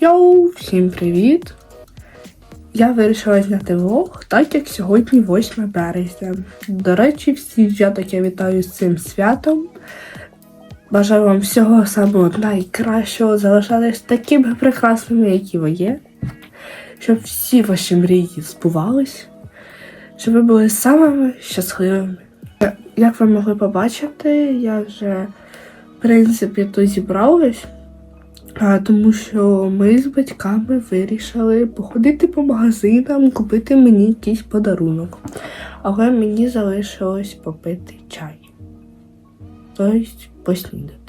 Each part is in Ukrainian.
Йоу, всім привіт! Я вирішила зняти влог, так як сьогодні 8 березня. До речі, всі дівчаток я вітаю з цим святом. Бажаю вам всього самого найкращого, залишатись такими прекрасними, які ви є. Щоб всі ваші мрії збувались, щоб ви були самими щасливими. Як ви могли побачити, я вже, в принципі, тут зібралась. Тому що ми з батьками вирішили походити по магазинам, купити мені якийсь подарунок. Але мені залишилось попити чай. Тобто поснідати.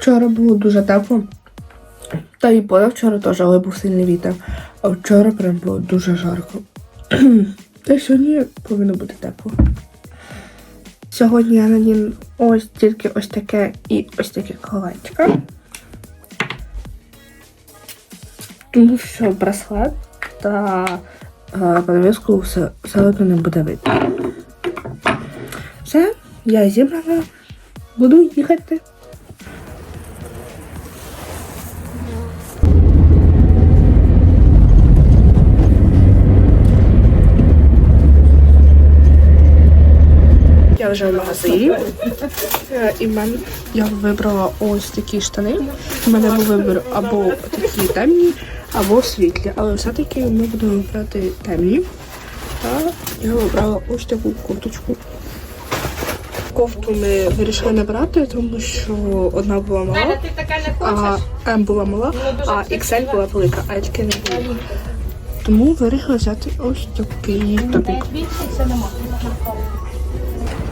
Вчора було дуже тепло. Та і позавчора теж, але був сильний вітер. А вчора прям було дуже жарко. Та й сьогодні повинно бути тепло. Сьогодні я надім ось тільки ось таке і ось таке колечко. Тому що браслет та е, подвіску все, все одно не буде видно. Все, я зібрана. Буду їхати. Я вже в магазині. Е, І в мене я вибрала ось такі штани. У мене був вибір або такі темні, або світлі. Але все-таки ми будемо брати темні. Та я вибрала ось таку курточку. Кофту ми вирішили не брати, тому що одна була мала, а? М була мала, а XL була велика, а тільки не було. Тому вирішили взяти ось такий топік.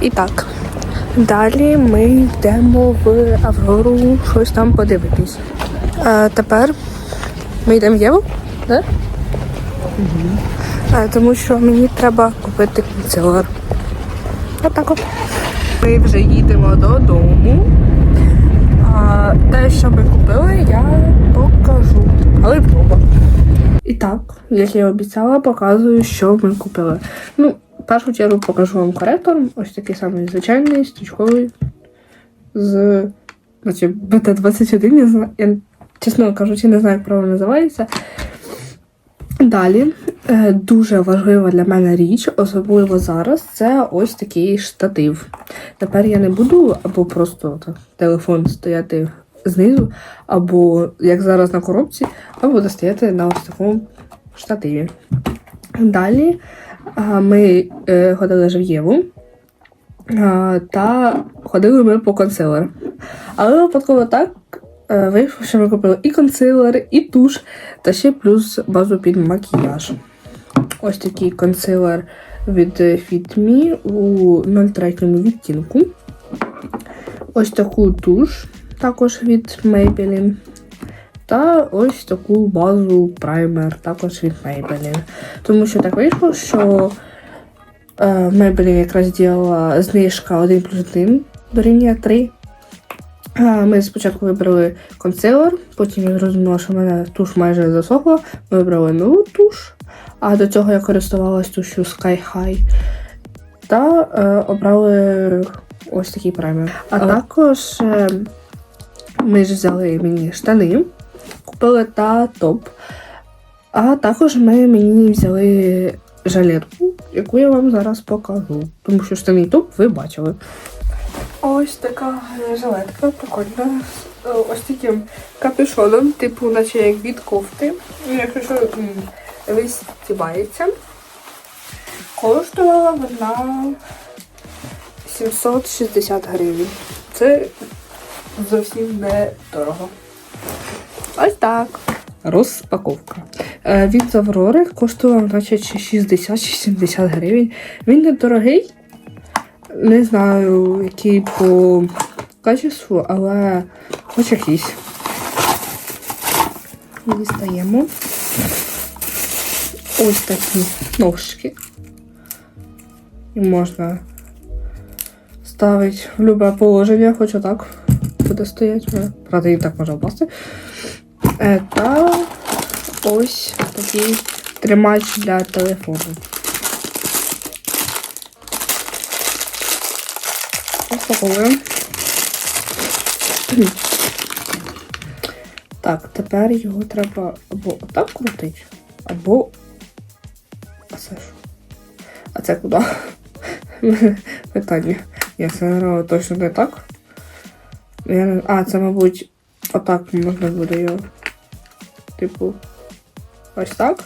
І так, далі ми йдемо в Аврору щось там подивитись. А тепер ми йдемо в Єву, да? Угу. А, тому що мені треба купити консилер. Отак от. Ми вже їдемо додому. А, те, що ми купили, я покажу. Але вдома. І так, як я обіцяла, показую, що ми купили. Ну, першу чергу покажу вам коректор. Ось такий самий звичайний, стрічковий. З значить, БТ-21, я, чесно кажучи, не знаю, як правильно називається. Далі е, дуже важлива для мене річ, особливо зараз, це ось такий штатив. Тепер я не буду або просто так, телефон стояти знизу, або як зараз на коробці, а буду стояти на ось такому штативі. Далі ми е, ходили в Єву а, та ходили ми по консилер. Але випадково так е, вийшло, що ми купили і консилер, і туш, та ще плюс базу під макіяж. Ось такий консилер від Fit Me у 03 відтінку. Ось таку туш, також від Maybelline. Та ось таку базу праймер, також від Maybelline. Тому що так вийшло, що е, Maybelline якраз діяла знижка 1 плюс 1 до рівня 3. А, Ми спочатку вибрали консилер, потім я зрозуміла, що в мене туш майже засохла. Ми вибрали нову туш, а до цього я користувалась тушю Sky High. Та е, обрали ось такий праймер. А також е, ми ж взяли мені штани, купили та топ. А також ми мені взяли жилетку, яку я вам зараз покажу. Тому що штани топ ви бачили. Ось така жилетка, прикольна. е, Ось таким капюшоном, типу, наче як від кофти. Ну, Якщо що вистібається. Коштувала вона 760 гривень. Це зовсім не дорого. Ось так. Розпаковка. Е, Від Аврори коштував, значить, 60 чи 70 гривень. Він недорогий. Не знаю, який по качеству, але хоч якийсь. Дістаємо. Ось такі ножки. І можна ставити в любе положення, хоч отак буде стояти. Правда, і так може впасти. Е, та ось такий тримач для телефону. Розпаковуємо. Так, тепер його треба або отак крутити, або. А це що? А це куди? Питання. Я це точно не так. А, це, мабуть, отак можна буде його. Типу, ось так.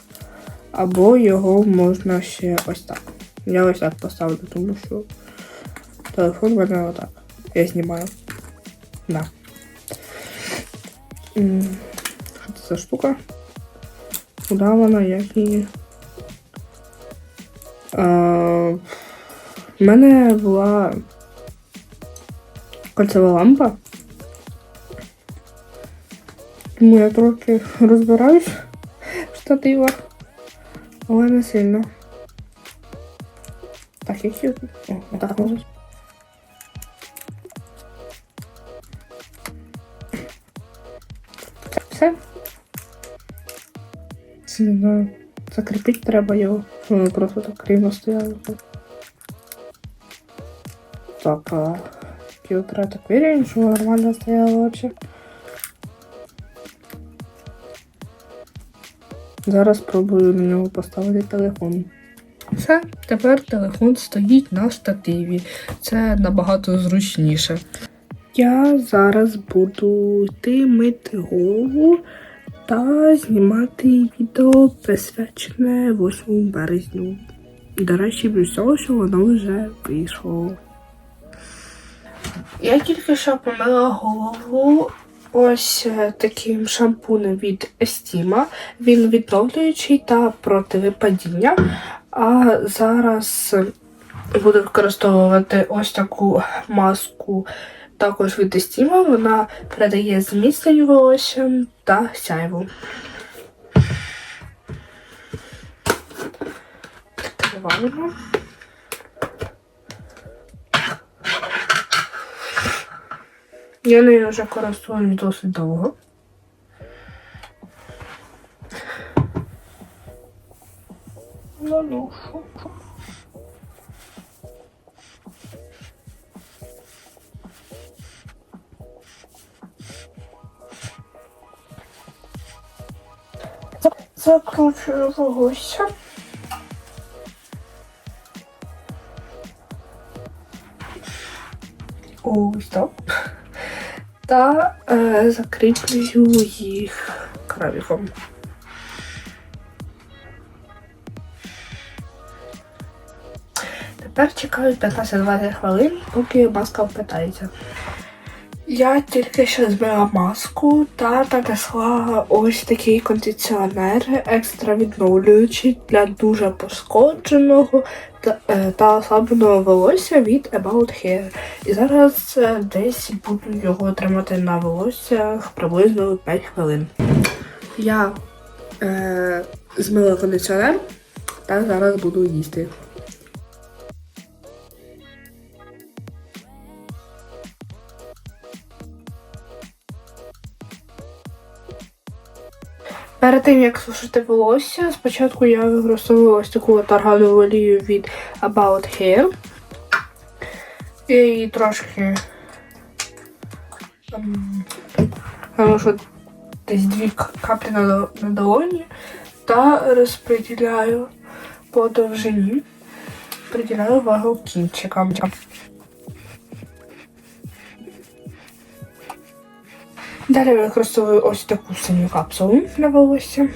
Або його можна ще ось так. Я ось так поставлю, тому що телефон в мене отак. Я знімаю. Да. Що це за штука? Куди вона, як її? В мене була кольцева лампа. Тому я трохи розбираюсь в штативах, але не сильно. Так, як її? О, так можна. Все. Це не знаю. Закріпити треба його. щоб Воно просто так рівно стояло. Так, а його так щоб воно нормально стояло вообще. Зараз спробую на нього поставити телефон. Все, тепер телефон стоїть на штативі. Це набагато зручніше. Я зараз буду йти мити голову та знімати відео присвячене 8 березню. До речі, без цього, що воно вже вийшло. Я тільки що помила голову ось е, таким шампунем від Естіма. Він відновлюючий та проти випадіння. А зараз буду використовувати ось таку маску також від Естіма. Вона передає зміцнення волосся та сяйву. Відкриваємо. Я нею вже користуюсь досить довго. Наношу. Закручую волосся. Ось так. Та е, закріплюю їх крабіком. Тепер чекаю 15-20 хвилин, поки маска впитається. Я тільки що змила маску та нанесла ось такий кондиціонер, екстра відновлюючий для дуже пошкодженого та, е, та ослабленого волосся від About Hair. І зараз е, десь буду його тримати на волоссях приблизно 5 хвилин. Я е, змила кондиціонер та зараз буду їсти. Перед тим як сушити волосся, спочатку я використовувала ось таку от олію від About Hair. Я її трошки ем, тому що десь дві каплі на, на долоні та розподіляю по довжині. Приділяю вагу кінчикам. Далі використовую ось таку синю капсулу на волосся.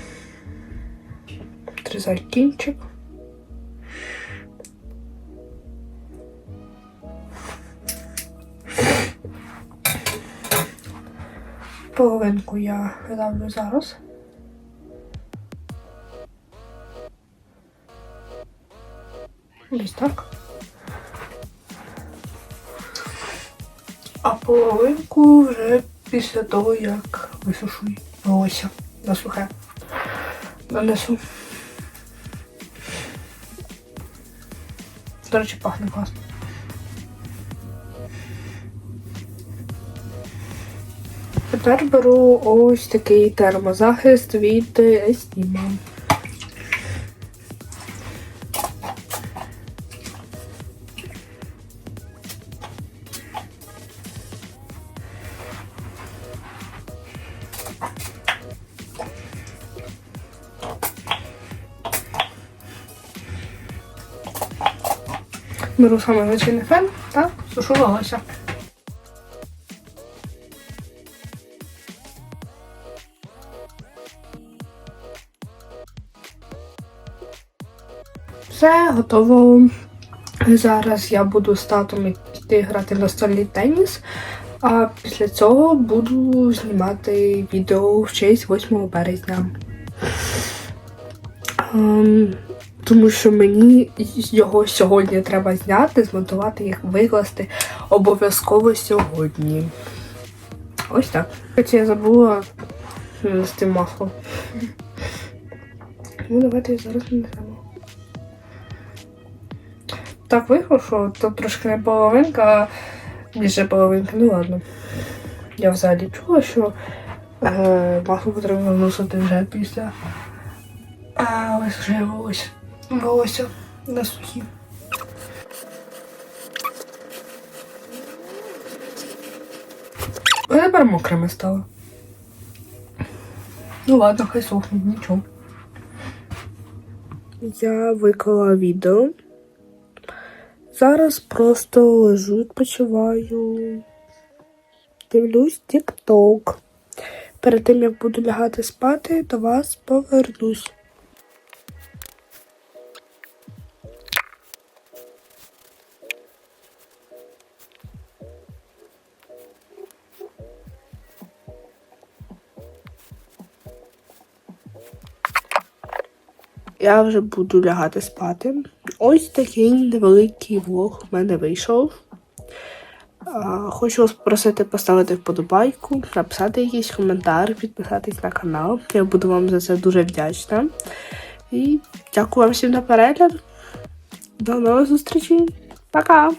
Тризай кінчик. Половинку я давлю зараз. Ось так. А половинку вже після того, як висушу волосся ну, на сухе. Нанесу. До речі, пахне класно. Тепер беру ось такий термозахист від Estima. Беру саме звичайний фен та сушу волосся. Все готово. Зараз я буду з татом йти грати в настольний теніс, а після цього буду знімати відео в честь 8 березня. Ем, тому що мені його сьогодні треба зняти, змонтувати їх, викласти обов'язково сьогодні. Ось так. Хоча я забула з тим маслом. Ну, давайте зараз нанесемо. Так вийшло, що тут трошки не половинка, а більше половинки. Ну ладно. Я взагалі чула, що е, масло потрібно наносити вже після. А ось вже волосся. На сухі. А тепер мокрими стало. Ну ладно, хай сохне, нічого. Я виклала відео. Зараз просто лежу, відпочиваю. Дивлюсь TikTok. Перед тим як буду лягати спати, до вас повернусь. Я вже буду лягати спати. Ось такий невеликий влог в мене вийшов. Хочу вас попросити поставити вподобайку, написати якийсь коментар, підписатись на канал. Я буду вам за це дуже вдячна. І дякую вам всім за перегляд. До нових зустрічей. Пока!